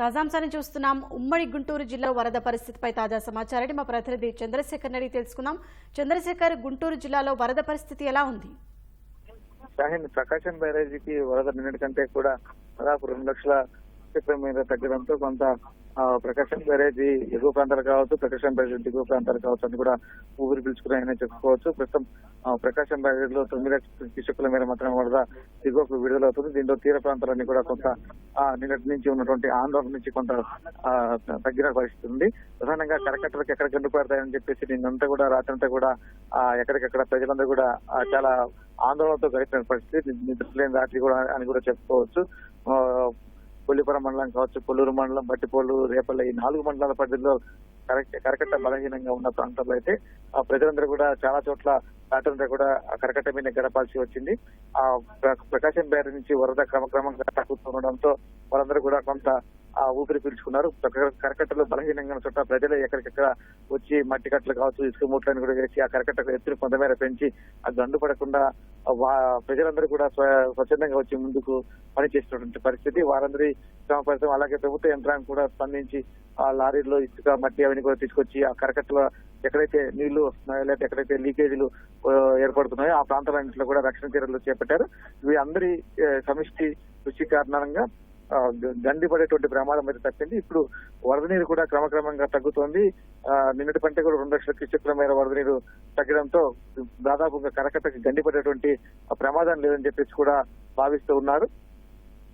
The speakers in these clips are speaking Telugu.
తాజాంశాన్ని చూస్తున్నాం. ఉమ్మడి గుంటూరు జిల్లా వరద పరిస్థితిపై తాజా సమాచారాన్ని మా ప్రతినిధి చంద్రశేఖర్ అడిగి తెలుసుకుందాం. చంద్రశేఖర్ గుంటూరు జిల్లాలో వరద పరిస్థితి ఎలా ఉంది? షాహిన్ ప్రకాశం బ్యారేజీకి వరద నిన్నటి కంటే కూడా దాదాపు రెండు లక్షల మీద తగ్గడంతో కొంత ప్రకాశం బ్యారేజీ ఎగువ ప్రాంతాలు కావచ్చు ప్రకాశం బ్యారేజ్ దిగువ ప్రాంతాలు కావచ్చు అని కూడా ఊపిరి పీల్చుకున్నాయని చెప్పుకోవచ్చు. ప్రస్తుతం ప్రకాశం ప్రకాశం బ్యారేజీలో తొమ్మిది లక్షల క్యూసెక్ల మేర మాత్రమే వరద దిగువకు విడుదలవుతుంది. దీంతో తీర ప్రాంతాలన్నీ కూడా కొంత నిన్నటి నుంచి ఉన్నటువంటి ఆందోళన నుంచి కొంత తగ్గిన పరిస్థితి ఉంది. ప్రధానంగా కరకట్టలకు ఎక్కడ గండు పడతాయని చెప్పేసి నిన్నంతా కూడా రాత్రంతా కూడా ఆ, ఎక్కడికెక్కడ ప్రజలందరూ కూడా చాలా ఆందోళనతో గడిపిన పరిస్థితి. నిద్రలేని రాత్రి కూడా అని కూడా చెప్పుకోవచ్చు. కొల్లిపురం మండలం కావచ్చు కొల్లూరు మండలం బట్టిపోలు రేపల్ల ఈ నాలుగు మండలాల పరిధిలో కరెక్ట్ కరకట్ట బలహీనంగా ఉన్న ప్రాంతాల్లో అయితే ఆ ప్రజలందరూ కూడా చాలా చోట్ల రాత్రంతా కూడా ఆ కరకట్ట మీద గడపాల్సి వచ్చింది. ఆ ప్ర- ప్రకాశం బ్యారేజ్ నుంచి వరద క్రమక్రమంగా తగ్గుతుండడంతో వాళ్ళందరూ కూడా కొంత ఆ ఊపిరి పీల్చుకున్నారు. కరకట్టలో బలహీనంగా చోట ప్రజలు ఎక్కడికెక్కడ వచ్చి మట్టి కట్టలు కావచ్చు ఇసుక మూట్లను కూడా వేసి ఆ కరకట్ట ఎత్తులు కొంతమేర పెంచి ఆ గండు పడకుండా ప్రజలందరూ కూడా స్వ- స్వచ్ఛందంగా వచ్చి ముందుకు పనిచేస్తున్నటువంటి పరిస్థితి. వారందరి శ్రమ పరిశ్రమ అలాగే ప్రభుత్వ యంత్రాంగం కూడా స్పందించి ఆ లారీల్లో ఇసుక మట్టి అవన్నీ కూడా తీసుకొచ్చి ఆ కరకట్టలో ఎక్కడైతే నీళ్ళు వస్తున్నాయో లేదా ఎక్కడైతే లీకేజీలు ఏర్పడుతున్నాయో ఆ ప్రాంతాలన్నింటిలో కూడా రక్షణ చర్యలు చేపట్టారు. ఇవి అందరి సమిష్టి కృషి కారణంగా గండి పడేటువంటి ప్రమాదం అయితే తప్పింది. ఇప్పుడు వరద నీరు కూడా క్రమక్రమంగా తగ్గుతోంది. నిన్నటి పంటే కూడా రెండు లక్షల క్యూసెక్ల మేర వరద నీరు తగ్గడంతో దాదాపుగా కరకట్టకి గండి పడేటువంటి ప్రమాదం లేదని చెప్పేసి కూడా భావిస్తూ ఉన్నారు.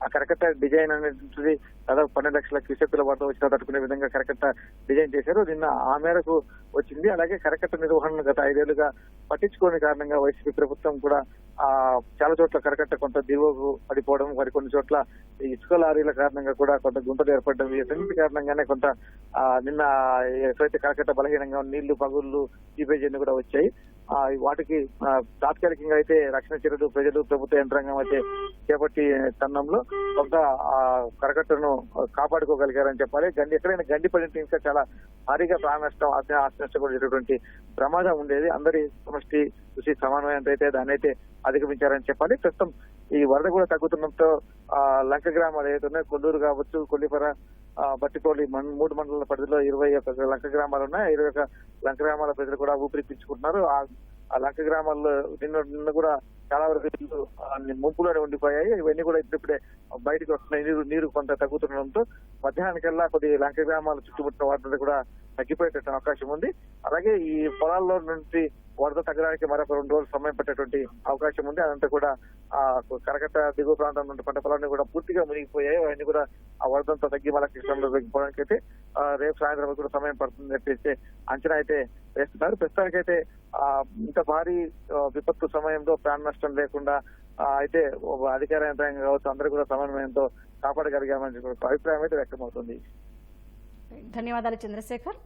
ఆ కరకట్ట డిజైన్ అనేది దాదాపు పన్నెండు లక్షల క్యూసెక్కుల వరద వచ్చిన తట్టుకునే విధంగా కరకట్ట డిజైన్ చేశారు. నిన్న ఆ మేరకు వచ్చింది. అలాగే కరకట్ట నిర్వహణను గత ఐదేళ్ళుగా పట్టించుకోని కారణంగా వైసీపీ ప్రభుత్వం కూడా ఆ చాలా చోట్ల కరకట్ట కొంత దిగువకు పడిపోవడం మరి కొన్ని చోట్ల ఈ ఇసుక లారీల కారణంగా కూడా కొంత గుంతలు ఏర్పడడం వీటన్నిటి కారణంగానే కొంత నిన్న ఎక్కడైతే కరకట్ట బలహీనంగా నీళ్ళు పగుళ్ళు సీపేజ్ కూడా వచ్చాయి. వాటికి తాత్కాలికంగా అయితే రక్షణ చర్యలు ప్రజలు ప్రభుత్వ యంత్రాంగం అయితే చేపట్టి తరుణంలో కొంత కరకట్టను కాపాడుకోగలిగారని చెప్పాలి. గండి ఎక్కడైనా గండి పడిన ఇంకా చాలా భారీగా ప్రాణ నష్టం ఆస్తి నష్టం కూడా జరిగినటువంటి ప్రమాదం ఉండేది. అందరి సమష్టి కృషి సమన్వయంతో అయితే దాన్ని అయితే అధిగమించారని చెప్పాలి. ప్రస్తుతం ఈ వరద కూడా తగ్గుతుండటంతో ఆ, లంక గ్రామాలు ఏదైతే ఉన్నాయో కొల్లూరు కావచ్చు కొల్లిపర ఆ, బట్టిపోలి మూడు మండలాల పరిధిలో ఇరవై ఒక లంక గ్రామాలు ఉన్నాయి. ఇరవై ఒక లంక గ్రామాల ప్రజలు కూడా ఊపిరి పీల్చుకుంటున్నారు. ఆ లంక గ్రామాల్లో నిన్న నిన్న కూడా చాలా వరకు ఇల్లు ముంపులోనే ఉండిపోయాయి. ఇవన్నీ కూడా ఇప్పుడే బయటకు వస్తున్నాయి. నీరు నీరు కొంత తగ్గుతుండడంతో మధ్యాహ్నానికల్లా కొద్ది లంక గ్రామాల చుట్టుముట్టిన వాటిని కూడా తగ్గిపోయేటట్టు అవకాశం ఉంది. అలాగే ఈ పొలాల్లో నుంచి వరద తగ్గడానికి మరొక రెండు రోజులు సమయం పట్టేటువంటి అవకాశం ఉంది. అదంతా కూడా ఆ కరకట్ట దిగువ ప్రాంతం నుండి పంట పొలాన్ని కూడా పూర్తిగా మునిగిపోయాయి. అవన్నీ కూడా ఆ వరదంతా తగ్గి మళ్ళీ కృష్ణంలో తగ్గిపోవడానికి అయితే రేపు సాయంత్రం కూడా సమయం పడుతుంది చెప్పేసి అంచనా అయితే వేస్తున్నారు. ప్రస్తుతానికైతే అయితే ఇంత భారీ విపత్తు సమయంలో ప్రాణ నష్టం లేకుండా అయితే అధికార యంత్రాంగం కావచ్చు అందరూ కూడా సమన్వయంతో కాపాడగలిగామని అభిప్రాయం అయితే వ్యక్తమవుతుంది. ధన్యవాదాలు చంద్రశేఖర్.